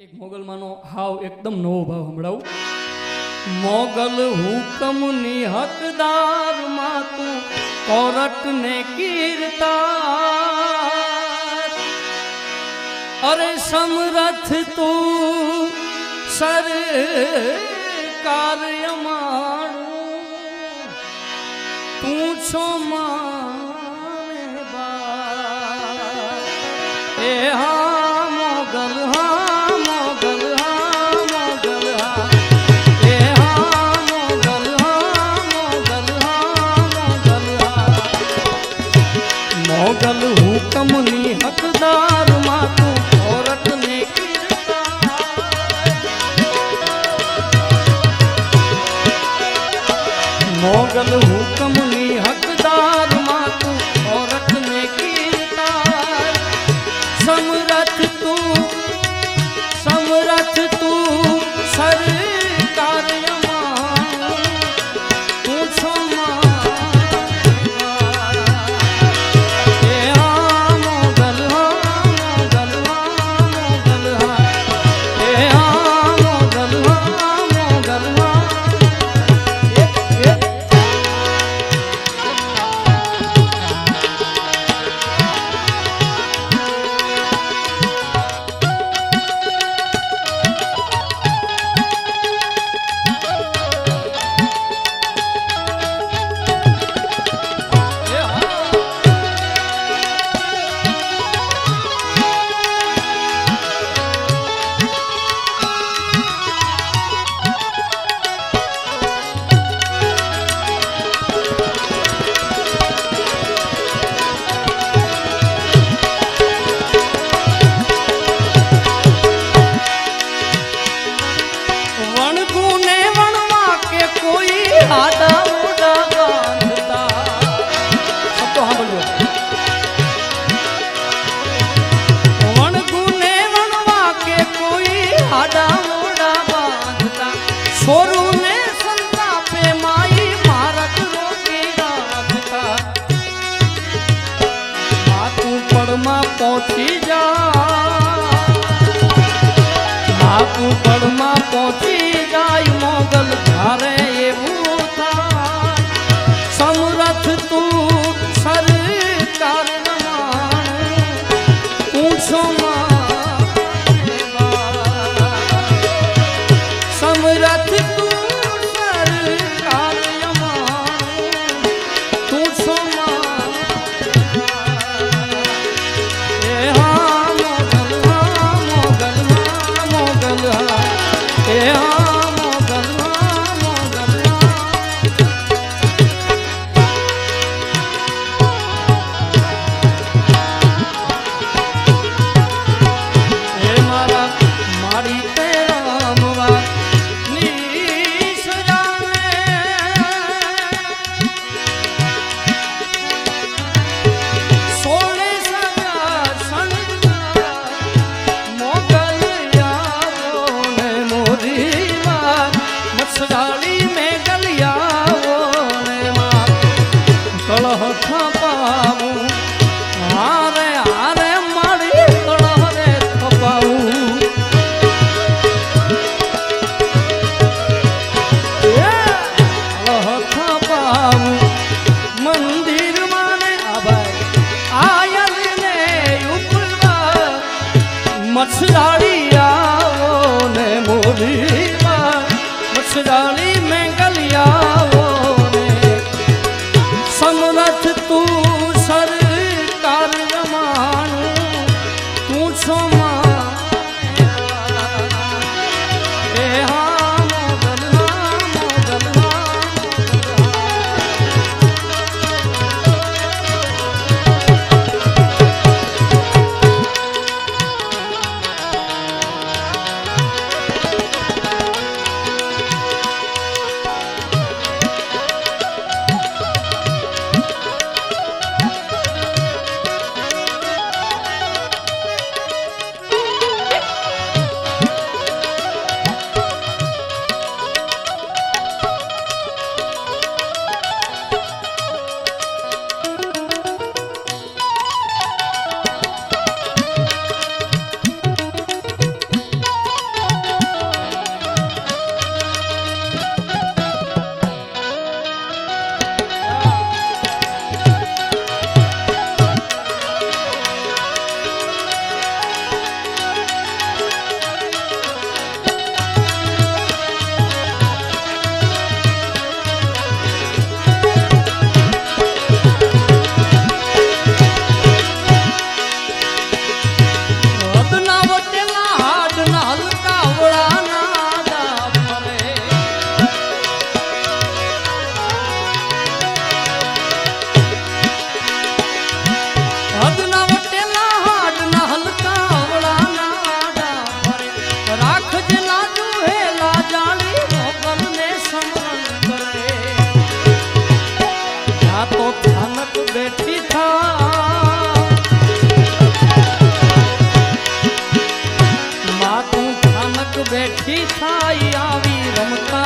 એક મોગલમાંનો હાવ એકદમ નવો ભાવ સંભળાવું. મોગલ હુકમની હકદારમાં કોરટ ને કીર્તા અરે સમરથ તું સર કાર્યમાં તું છો મા ಮಗಲು ಹೂ પહોંચી જા બાપુ પળમાં પહોંચી જાય મોગલ ધારે હરિવાર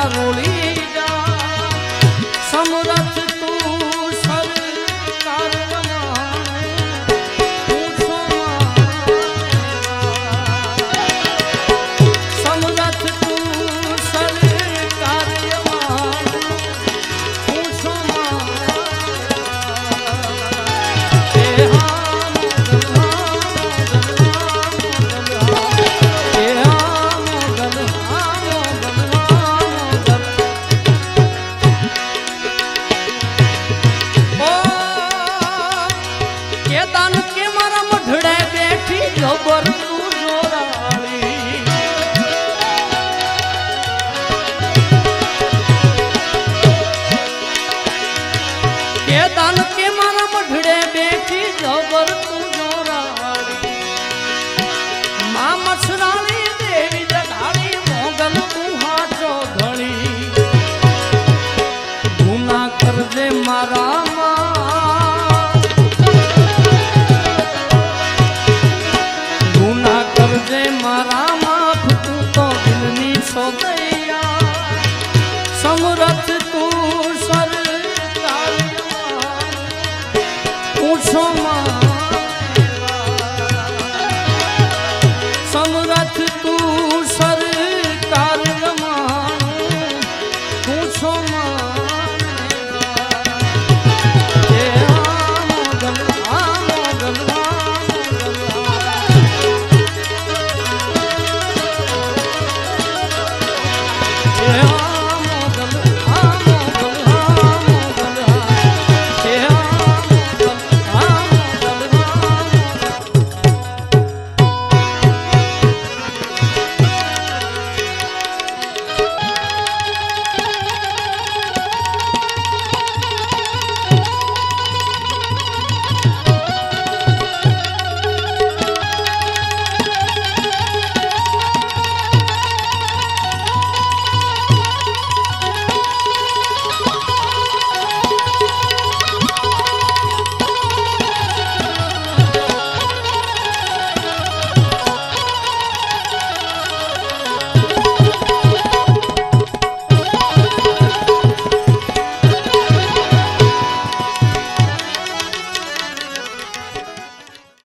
努力。